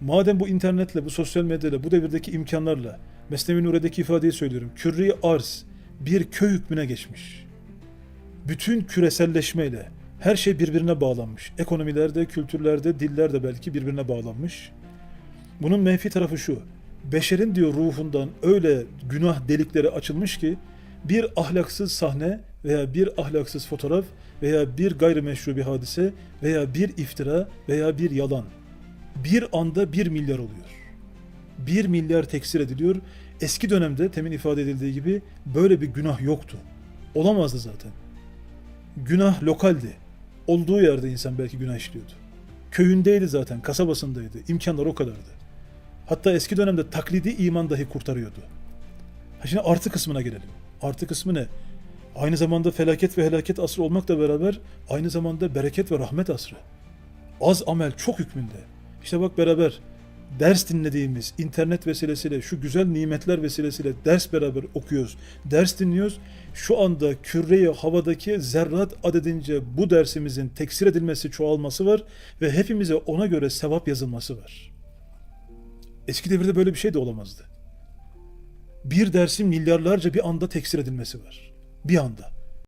Madem bu internetle, bu sosyal medyayla, bu devirdeki imkanlarla, Mesnevi Nure'deki ifadeyi söylüyorum. Kürri arz bir köy hükmüne geçmiş. Bütün küreselleşmeyle her şey birbirine bağlanmış. Ekonomilerde, kültürlerde, dillerde belki birbirine bağlanmış. Bunun menfi tarafı şu. Beşerin diyor ruhundan öyle günah delikleri açılmış ki bir ahlaksız sahne veya bir ahlaksız fotoğraf veya bir gayrimeşru bir hadise veya bir iftira veya bir yalan bir anda bir milyar oluyor. Bir milyar teksir ediliyor. Eski dönemde temin ifade edildiği gibi böyle bir günah yoktu. Olamazdı zaten. Günah lokaldi. Olduğu yerde insan belki günah işliyordu. Köyündeydi zaten, kasabasındaydı. İmkanlar o kadardı. Hatta eski dönemde taklidi iman dahi kurtarıyordu. Ha şimdi artı kısmına gelelim. Artı kısmı ne? Aynı zamanda felaket ve helaket asrı olmakla beraber aynı zamanda bereket ve rahmet asrı. Az amel çok hükmünde. İşte bak beraber ders dinlediğimiz internet vesilesiyle şu güzel nimetler vesilesiyle ders beraber okuyoruz. Ders dinliyoruz. Şu anda küreyi havadaki zerrat adedince bu dersimizin teksir edilmesi, çoğalması var ve hepimize ona göre sevap yazılması var. Eski devirde böyle bir şey de olamazdı. Bir dersin milyarlarca bir anda teksir edilmesi var. Bir anda.